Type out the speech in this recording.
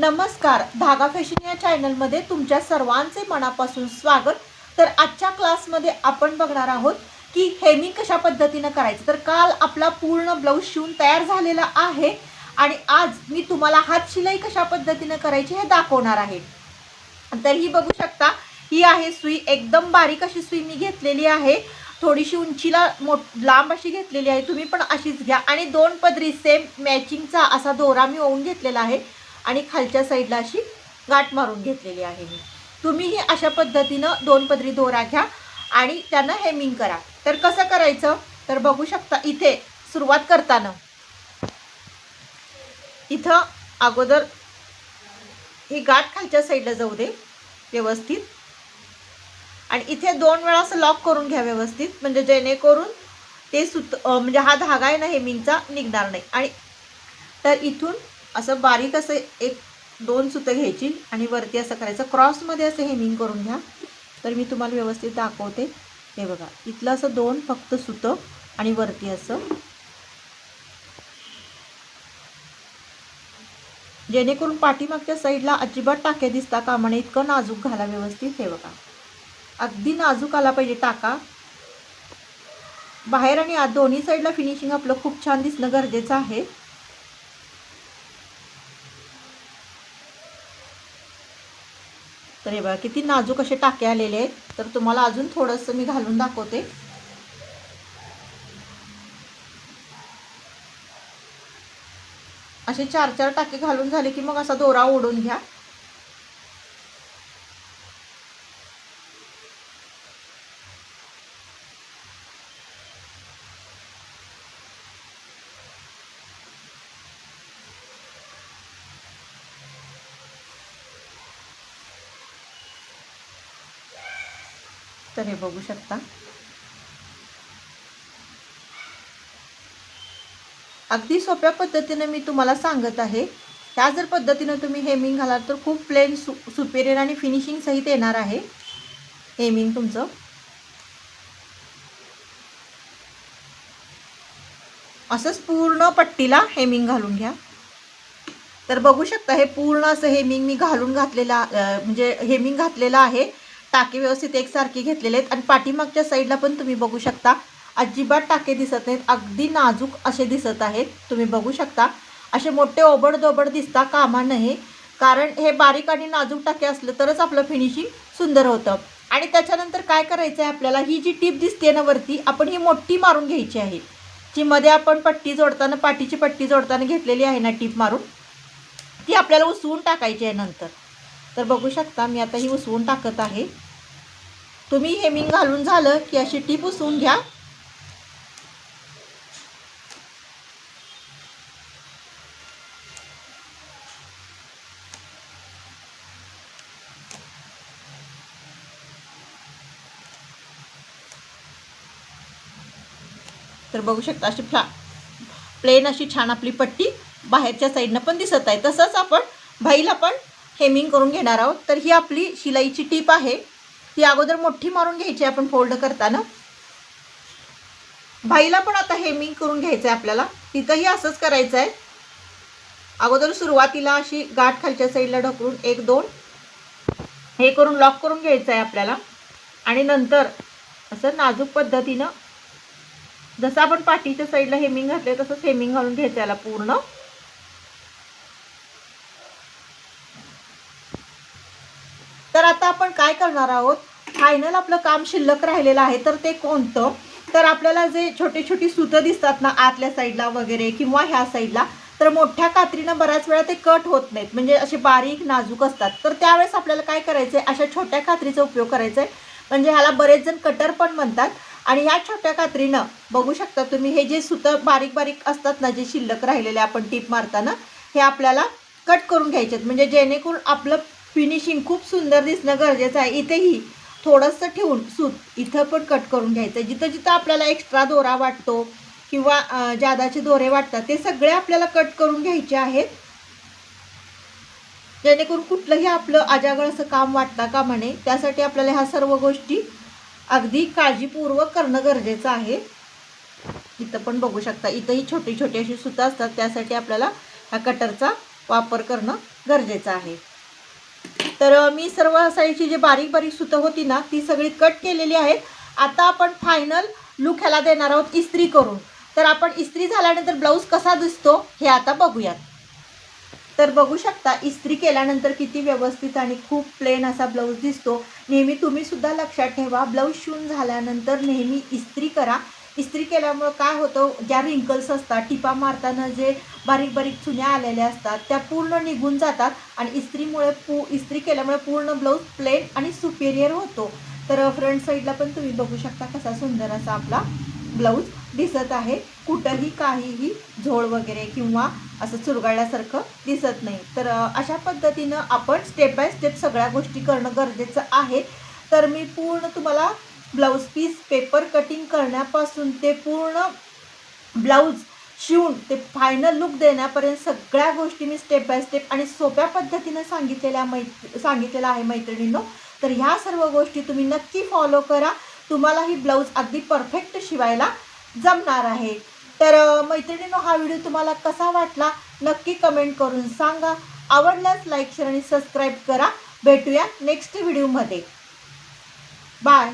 नमस्कार. धागा फॅशन या चॅनलमध्ये तुमच्या सर्वांचे मनापासून स्वागत. तर आजच्या क्लासमध्ये आपण बघणार आहोत की हेमिंग कशा पद्धतीनं करायचं. तर काल आपला पूर्ण ब्लाऊज शिवून तयार झालेला आहे आणि आज मी तुम्हाला हात शिलाई कशा पद्धतीनं करायची हे दाखवणार आहे. तर ही बघू शकता ही आहे सुई. एकदम बारीक अशी सुई मी घेतलेली आहे. थोडीशी उंचीला मोठ लांब अशी घेतलेली आहे. तुम्ही पण अशीच घ्या. आणि दोन पदरी सेम मॅचिंगचा असा दोरा मी ओवून घेतलेला आहे. आणि खालच्या साईडला अशी गाठ मारून घेतलेली आहे मी. तुम्हीही अशा पद्धतीनं दोन पदरी दोरा घ्या आणि त्यांना हेमिंग करा. तर कसं करायचं? तर बघू शकता इथे सुरुवात करताना. इथं अगोदर ही गाठ खालच्या साईडला जाऊ दे व्यवस्थित. आणि इथे दोन वेळा असं लॉक करून घ्या व्यवस्थित. म्हणजे जेणेकरून ते सुत म्हणजे हा धागा आहे ना हेमिंगचा निघणार नाही. आणि तर इथून असं बारीक असं एक दोन सुतं घ्यायची आणि वरती असं करायचं. क्रॉसमध्ये असं हेमिंग करून घ्या. तर मी तुम्हाला व्यवस्थित दाखवते. हे बघा इथलं असं दोन फक्त सुतं आणि वरती असं. जेणेकरून पाठीमागच्या साईडला अजिबात टाके दिसता कामा नये इतकं नाजूक घाला व्यवस्थित. हे बघा अगदी नाजूक आला पाहिजे टाका. बाहेर आणि आत दोन्ही साईडला फिनिशिंग आपलं खूप छान दिसणं गरजेचं आहे. तर हे बघा किती नाजूक असे टाके आलेले आहेत. तर तुम्हाला अजून थोडंसं मी घालून दाखवते. असे चार चार टाके घालून झाले की मग असा दोरा ओढून घ्या. तर हे बघू शकता. अगदी सोप्या पद्धतीने मी तुम्हाला सांगत आहे. त्या जर पद्धतीनं तुम्ही हेमिंग घालाल तर खूप प्लेन सु सुपेरियर आणि फिनिशिंग सहित येणार आहे. हेमिंग तुमचं. असंच पूर्ण पट्टीला हेमिंग घालून घ्या. तर बघू शकता हे पूर्ण असं हेमिंग मी घालून घातलेलं म्हणजे हेमिंग घातलेलं आहे. टाके व्यवस्थित एकसारखे घेतलेले आहेत. आणि पाठीमागच्या साईडला पण तुम्ही बघू शकता. अजिबात टाके दिसत नाहीत. अगदी नाजूक असे दिसत आहेत. तुम्ही बघू शकता. असे मोठे ओबड दोबड दिसता कामा नये. कारण हे बारीक आणि नाजूक टाके असलं तरच आपलं फिनिशिंग सुंदर होतं. आणि त्याच्यानंतर काय करायचं आहे आपल्याला? ही जी टीप दिसते ना वरती आपण ही मोठी मारून घ्यायची आहे. जी मध्ये आपण पट्टी जोडताना पाठीची पट्टी जोडताना घेतलेली आहे ना टीप मारून ती आपल्याला उसवून टाकायची आहे नंतर. तर बघू शकता मी आता ही उसवून टाकत आहे. तुम्ही हेमिंग घालून झालं की अशी टीप उसवून घ्या. तर बघू शकता अशी फ्ला प्लेन अशी छान आपली पट्टी बाहेरच्या साईडनं पण दिसत आहे. तसंच आपण भाईला पण हेमिंग करून घेणार आहोत. तर ही आपली शिलाईची टीप आहे. ती अगोदर मोठी मारून घ्यायची आपण फोल्ड करताना. भाईला पण आता हेमिंग करून घ्यायचं आहे आपल्याला. तिथंही असंच करायचं आहे अगोदर सुरुवातीला अशी गाठ खालच्या साईडला ढकलून एक दोन. हे करून लॉक करून घ्यायचं आहे आपल्याला. आणि नंतर असं नाजूक पद्धतीनं जसं आपण पाठीच्या साईडला हेमिंग घातले तसंच हेमिंग घालून घ्यायचं याला पूर्ण. तर आता आपण काय करणार आहोत? फायनल आपलं काम शिल्लक राहिलेलं आहे. तर ते कोणतं? तर आपल्याला जे छोटे छोटी सुतं दिसतात ना आतल्या साईडला वगैरे किंवा ह्या साईडला तर मोठ्या कात्रीनं बऱ्याच वेळा ते कट होत नाहीत. म्हणजे असे बारीक नाजूक असतात. तर त्यावेळेस आपल्याला काय करायचं आहे अशा छोट्या कात्रीचा उपयोग करायचा आहे म्हणजे ह्याला बरेच जण कटर पण म्हणतात. आणि ह्या छोट्या कात्रीनं बघू शकता तुम्ही हे जे सुतं बारीक बारीक असतात ना जे शिल्लक राहिलेले आपण टीप मारताना हे आपल्याला कट करून घ्यायचे आहेत म्हणजे जेणेकरून आपलं फिनिशिंग खूप सुंदर दिसणं गरजेचं आहे. इथेही थोडंसं ठेवून सूत इथं पण कट करून घ्यायचं. आहे जिथं जिथं आपल्याला एक्स्ट्रा दोरा वाटतो किंवा जादाचे दोरे वाटतात ते सगळे आपल्याला कट करून घ्यायचे आहेत. जेणेकरून कुठलंही आपलं अजागळ असं काम वाटता का म्हणे त्यासाठी आपल्याला ह्या सर्व गोष्टी अगदी काळजीपूर्वक करणं गरजेचं आहे. इथं पण बघू शकता इथंही छोटी छोटी अशी सुतं असतात. त्यासाठी आपल्याला ह्या कटरचा वापर करणं गरजेचं आहे. तर मी सर्व साईडची जी बारीक बारीक सुतं होती ना ती सगळी कट केलेली आहेत. आता आपण फायनल लुक ह्याला देणार आहोत इस्त्री करून. तर आपण इस्त्री झाल्यानंतर ब्लाऊज कसा दिसतो हे आता बघूयात. तर बघू शकता इस्त्री केल्यानंतर किती व्यवस्थित आणि खूप प्लेन असा ब्लाऊज दिसतो. नेहमी तुम्हीसुद्धा लक्षात ठेवा ब्लाऊज शिवून झाल्यानंतर नेहमी इस्त्री करा. इस्त्री केल्यामुळं काय होतं ज्या रिंकल्स असतात टिपा मारताना जे बारीक बारीक चुन्या आलेल्या असतात त्या पूर्ण निघून जातात आणि इस्त्रीमुळे पू इस्त्री केल्यामुळे पूर्ण ब्लाऊज प्लेन आणि सुपेरियर होतो. तर फ्रंट साईडला पण तुम्ही बघू शकता कसा सुंदर असा आपला ब्लाऊज दिसत आहे. कुठंही काहीही झोळ वगैरे किंवा असं चुरगळल्यासारखं दिसत नाही. तर अशा पद्धतीनं आपण स्टेप बाय स्टेप सगळ्या गोष्टी करणं गरजेचं आहे. तर मी पूर्ण तुम्हाला ब्लाऊज पीस पेपर कटिंग करण्यापासून ते पूर्ण ब्लाऊज शिवून ते फायनल लुक देण्यापर्यंत सगळ्या गोष्टी मी स्टेप बाय स्टेप आणि सोप्या पद्धतीनं सांगितलेल्या मैत सांगितलेलं आहे मैत्रिणींनो. तर ह्या सर्व गोष्टी तुम्ही नक्की फॉलो करा. तुम्हाला ही ब्लाऊज अगदी परफेक्ट शिवायला जमणार आहे. तर मैत्रिणींनो हा व्हिडिओ तुम्हाला कसा वाटला? नक्की कमेंट करून सांगा. आवडल्यास लाईक शेअर आणि सबस्क्राईब करा. भेटूया नेक्स्ट व्हिडिओमध्ये बाय